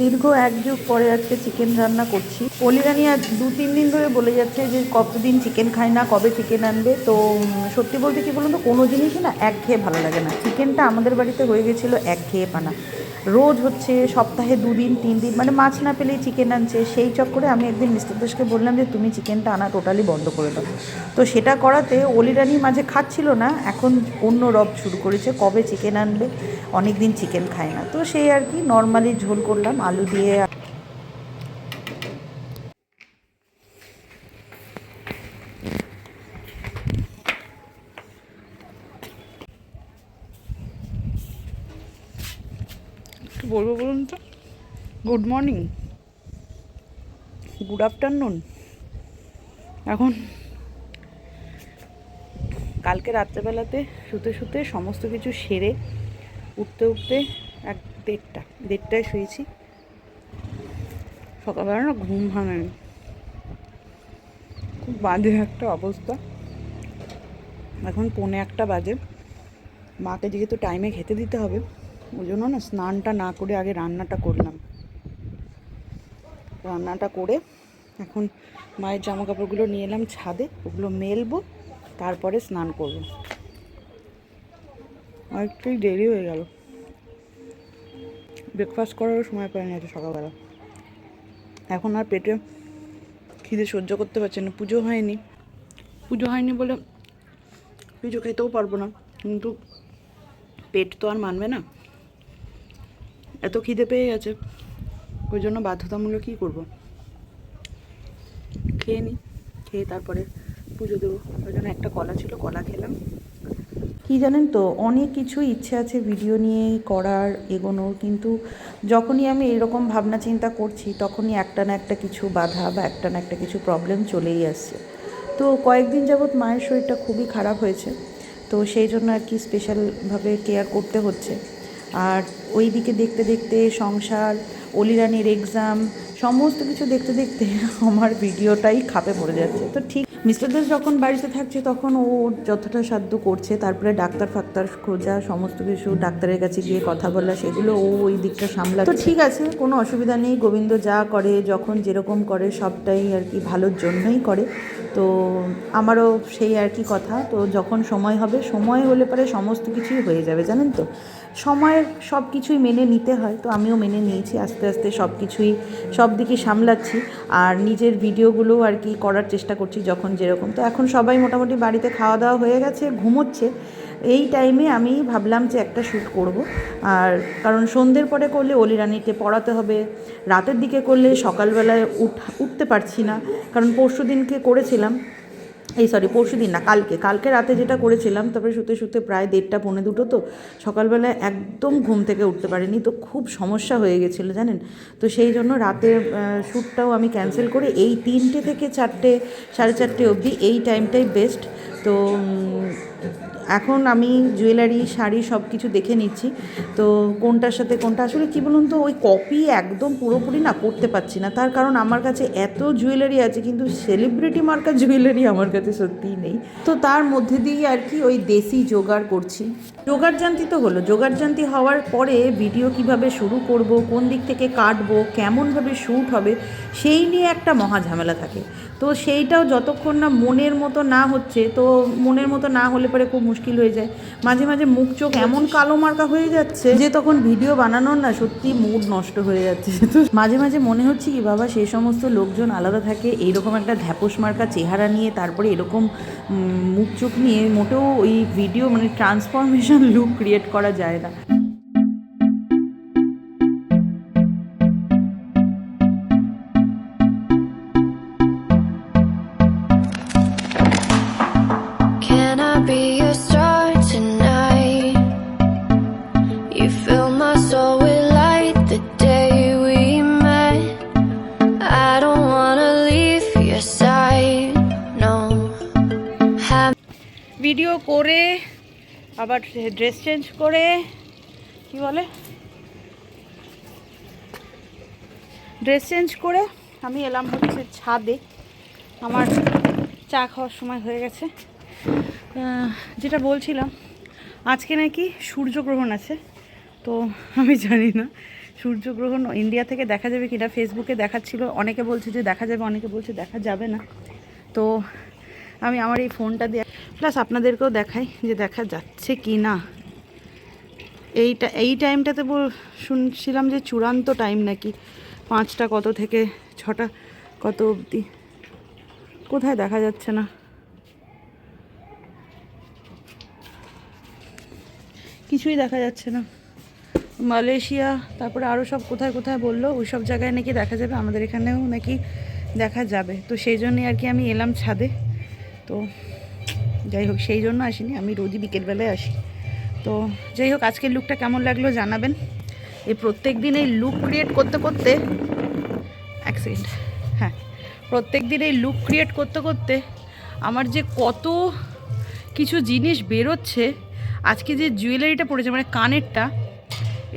দীর্ঘ এক যুগ পরে আজকে চিকেন রান্না করছি। অলিরানি আজ দু, তিন দিন ধরে বলে যাচ্ছে যে কতদিন চিকেন খায় না, কবে চিকেন আনবে। তো সত্যি বলতে কি বলুন তো, কোনো জিনিসই না এক খেয়ে ভালো লাগে না। চিকেনটা আমাদের বাড়িতে হয়ে গেছিল এক খেয়ে পানা। রোজ হচ্ছে সপ্তাহে দুদিন তিন দিন মানে মাছ না পেলেই চিকেন আনছে, সেই চক্করে আমি একদিন মিস্টার দাসকে বললাম যে তুমি চিকেনটা আনা টোটালি বন্ধ করে দাও। তো সেটা করাতে অলিরানি মাঝে খাচ্ছিল না, এখন অন্য রব শুরু করেছে, কবে চিকেন আনবে অনেক দিন চিকেন খায় না। তো সেই আর কি নর্মালি ঝোল করলাম, আলু দিয়ে বলব বলুন তো? গুড মর্নিং গুড আফটারনুন এখন কালকে রাত্রেবেলাতে শুতে শুতে সমস্ত কিছু সেরে উঠতে উঠতে এক দেড়টা, দেড়টায় শুয়েছি। সকালবেলা না ঘুম ভাঙেনি। খুব বাজে একটা অবস্থা। এখন পৌনে একটা বাজে। মাকে যেহেতু টাইমে খেতে দিতে হবে ওই জন্য না স্নানটা না করে আগে রান্নাটা করলাম। রান্নাটা করে এখন মায়ের জামা কাপড়গুলো নিয়ে এলাম ছাদে, ওগুলো মেলবো, তারপরে স্নান করব। অনেকটাই দেরি হয়ে গেল। ব্রেকফাস্ট করারও সময় পাইনি আজকে সকালবেলা। এখন আর পেটে খিদে সহ্য করতে পারছে না, পুজো হয়নি। পুজো হয়নি বলে পুজো খেতেও পারব না, কিন্তু পেট তো আর মানবে না। এত খিদে পেয়ে গেছে। ওই জন্য বাধ্যতামূলক কী করব? খেয়ে নিই খেয়ে তারপরে পুজো দেবো। ওই জন্য একটা কলা ছিল, কলা খেলাম। কি জানেন তো, অনেক কিছু ইচ্ছে আছে ভিডিও নিয়ে করার, এগোনোর, কিন্তু যখনই আমি এরকম ভাবনা চিন্তা করছি, তখনই একটা না একটা কিছু বাধা বা একটা না একটা কিছু প্রবলেম চলেই আসছে। তো কয়েকদিন যাবৎ মায়ের শরীরটা খুবই খারাপ হয়েছে, তো সেই জন্য আর কি স্পেশালভাবে কেয়ার করতে হচ্ছে। আর ওই দিকে দেখতে দেখতে সংসার অলিরানির এক্সাম সমস্ত কিছু দেখতে দেখতে আমার ভিডিওটাই খাপে পড়ে যাচ্ছে। তো ঠিক মিস্টার দাস যখন বাড়িতে থাকছে তখন ও যতটা সাধ্য করছে তারপরে ডাক্তার ফাক্তার খোঁজা সমস্ত কিছু ডাক্তারের কাছে গিয়ে কথা বলা সেগুলো ও ওই দিকটা সামলা তো ঠিক আছে। কোনো অসুবিধা নেই গোবিন্দ যা করে যখন যেরকম করে সবটাই আর কি ভালোর জন্যই করে। তো আমারও সেই আর কি কথা। তো যখন সময় হবে, সময় হলে পরে সমস্ত কিছুই হয়ে যাবে, জানেন তো? সময়ের সব কিছুই মেনে নিতে হয়, তো আমিও মেনে নিয়েছি, আস্তে আস্তে সব কিছুই, সব দিকে সামলাচ্ছি। আর নিজের ভিডিওগুলোও আর কি করার চেষ্টা করছি যখন যেরকম। তো এখন সবাই মোটামুটি বাড়িতে খাওয়া দাওয়া হয়ে গেছে, ঘুমোচ্ছে। এই টাইমে আমি ভাবলাম যে একটা শ্যুট করব। আর কারণ সন্ধ্যের পরে করলে অলিরানিতে পড়াতে হবে, রাতের দিকে করলে সকালবেলায় উঠ, উঠতে পারছি না। কারণ পরশু দিনকে করেছিলাম, এই সরি পরশু দিন না, কালকে। কালকে রাতে যেটা করেছিলাম, তারপরে শুতে শুতে প্রায় দেড়টা, পৌনে দুটো তো, সকালবেলায় একদম ঘুম থেকে উঠতে পারিনি। তো খুব সমস্যা হয়ে গেছিল, জানেন? তো সেই জন্য রাতের শ্যুটটাও আমি ক্যান্সেল করে এই তিনটে থেকে চারটে, সাড়ে চারটে অবধি এই টাইমটাই বেস্ট তো এখন আমি জুয়েলারি, শাড়ি সব কিছু দেখে নিচ্ছি। তো কোনটার সাথে কোনটা? আসলে কী বলুন তো, ওই কপি একদম পুরোপুরি না করতে পারছি না। তার কারণ আমার কাছে এত জুয়েলারি আছে, কিন্তু সেলিব্রিটি মার্কা জুয়েলারি আমার কাছে সত্যিই নেই। তো তার মধ্যে দিয়েই আর কি ওই দেশি জোগাড় করছি। জোগাড় জানতি তো হলো। জোগাড় জানতি হওয়ার পরে ভিডিও কীভাবে শুরু করব, কোন দিক থেকে কাটবো, কেমনভাবে শ্যুট হবে, সেই নিয়ে একটা মহা ঝামেলা থাকে। তো সেইটাও যতক্ষণ না মনের মতো না হচ্ছে, তো মনের মতো না হলে পরে খুব মুশকিল হয়ে যায়। মাঝে মাঝে মুখ চোখ এমন কালো মার্কা হয়ে যাচ্ছে যে তখন ভিডিও বানানোর না সত্যি মুড নষ্ট হয়ে যাচ্ছে। তো মাঝে মাঝে মনে হচ্ছে কি, বাবা সেই সমস্ত লোকজন আলাদা থাকে, এইরকম একটা ধ্যাপস মার্কা চেহারা নিয়ে, তারপরে এরকম মুখ চোখ নিয়ে মোটেও ওই ভিডিও মানে ট্রান্সফরমেশন লুক ক্রিয়েট করা যায় না। ভিডিও করে, আবার ড্রেস চেঞ্জ করে, কি বলে? ড্রেস চেঞ্জ করে আমি এলাম হচ্ছে ছাদে। আমার চা খাওয়ার সময় হয়ে গেছে। যেটা বলছিলাম, আজকে নাকি সূর্যগ্রহণ আছে। তো আমি জানি না, সূর্যগ্রহণ ইন্ডিয়া থেকে দেখা যাবে কিনা ফেসবুকে দেখাচ্ছিল, অনেকে বলছে যে দেখা যাবে, অনেকে বলছে দেখা যাবে না। তো আমি আমার এই ফোনটা দিয়ে প্লাস আপনাদেরকেও দেখাই যে দেখা যাচ্ছে কি না। এইটা, এই টাইমটাতে বল, শুনছিলাম যে চূড়ান্ত টাইম নাকি পাঁচটা কত থেকে ছটা কত অবধি। কোথায় দেখা যাচ্ছে না। কিছুই দেখা যাচ্ছে না। মালয়েশিয়া, তারপরে আরও সব কোথায় কোথায় বলল, ওই সব জায়গায় নাকি দেখা যাবে, আমাদের এখানেও নাকি দেখা যাবে। তো সেই জন্যই আর কি আমি এলাম ছাদে। তো যাই হোক, সেই জন্য আসিনি। আমি রোজই বিকেলবেলায় আসি। তো যাই হোক, আজকের লুকটা কেমন লাগল জানাবেন। এই প্রত্যেক দিন এই লুক ক্রিয়েট করতে করতে, এক সেকেন্ড হ্যাঁ প্রত্যেক দিন এই লুক ক্রিয়েট করতে করতে আমার যে কত কিছু জিনিস বেরোচ্ছে, আজকে যে জুয়েলারিটা পড়েছে মানে কানেরটা,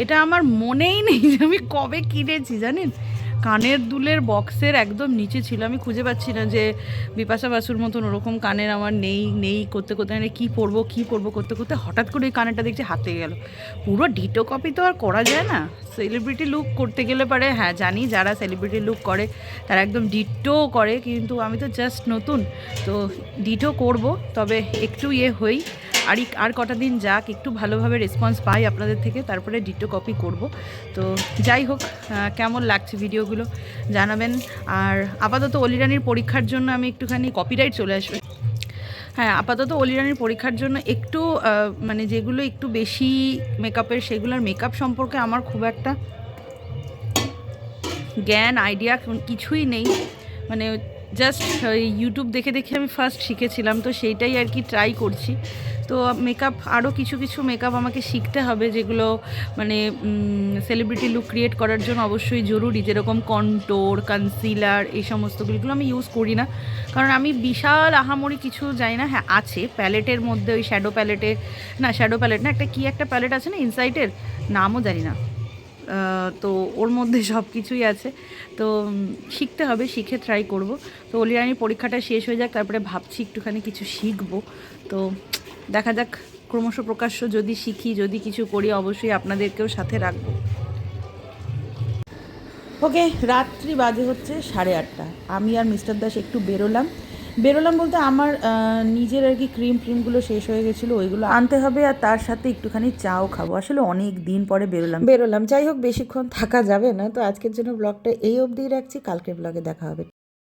এটা আমার মনেই নেই যে আমি কবে কিনেছি, জানেন? কানের দুলের বক্সের একদম নিচে ছিল। আমি খুঁজে পাচ্ছি না যে বিপাশা বাসুর মতন ওরকম কানের আমার নেই নেই করতে করতে। মানে কী পরবো কী পরবো করতে করতে হঠাৎ করে ওই কানেরটা দেখছি হাতে গেল। পুরো ডিটো কপি তো আর করা যায় না। সেলিব্রিটি লুক করতে গেলে পারে হ্যাঁ জানি যারা সেলিব্রিটি লুক করে, তারা একদম ডিটো করে। কিন্তু আমি তো জাস্ট নতুন। তো ডিটো করব, তবে একটু ইয়ে হই। আর আর কটা দিন যাক, একটু ভালোভাবে রেসপন্স পাই আপনাদের থেকে, তারপরে ডিটো কপি করব। তো যাই হোক কেমন লাগছে ভিডিওগুলো জানাবেন। আর আপাতত অলিরানির পরীক্ষার জন্য আমি একটুখানি কপিরাইট চলে আসবে। হ্যাঁ আপাতত অলিরানির পরীক্ষার জন্য একটু মানে যেগুলো একটু বেশি মেকআপের সেগুলোর মেকআপ সম্পর্কে আমার খুব একটা জ্ঞান আইডিয়া কিছুই নেই। মানে জাস্ট ইউটিউব দেখে দেখে আমি ফার্স্ট শিখেছিলাম, তো সেইটাই আর কি ট্রাই করছি। তো মেকআপ আরও কিছু কিছু মেকআপ আমাকে শিখতে হবে যেগুলো মানে সেলিব্রিটি লুক ক্রিয়েট করার জন্য অবশ্যই জরুরি। যেরকম কন্টোর কনসিলার এই সমস্তগুলো আমি ইউজ করি না। কারণ আমি বিশাল আহামরি কিছু জানি না। হ্যাঁ আছে। প্যালেটের মধ্যে ওই শ্যাডো প্যালেটে না শ্যাডো প্যালেট না, একটা কী একটা প্যালেট আছে না ইনসাইটের নামও জানি না। তো ওর মধ্যে সব কিছুই আছে। তো শিখতে হবে, শিখে ট্রাই করব। তো অলিরানির পরীক্ষাটা শেষ হয়ে যাক, তারপরে ভাবছি একটুখানি কিছু শিখব। তো দেখা যাক ক্রমশ প্রকাশ্য যদি শিখি যদি কিছু করি অবশ্যই আপনাদেরকেও সাথে রাখব। ওকে রাত্রি বাজে হচ্ছে সাড়ে আটটা। আমি আর মিস্টার দাস একটু বেরোলাম। বেরোলাম বলতে আমার নিজের আর কি ক্রিম ফ্রিমগুলো শেষ হয়ে গেছিল ওইগুলো আনতে হবে আর তার সাথে একটুখানি চাও খাব। আসলে অনেক দিন পরে বেরোলাম। বেরোলাম। যাই হোক বেশিক্ষণ থাকা যাবে না। তো আজকের জন্য ব্লগটা এই অবধিই রাখছি। কালকের ব্লগে দেখা হবে।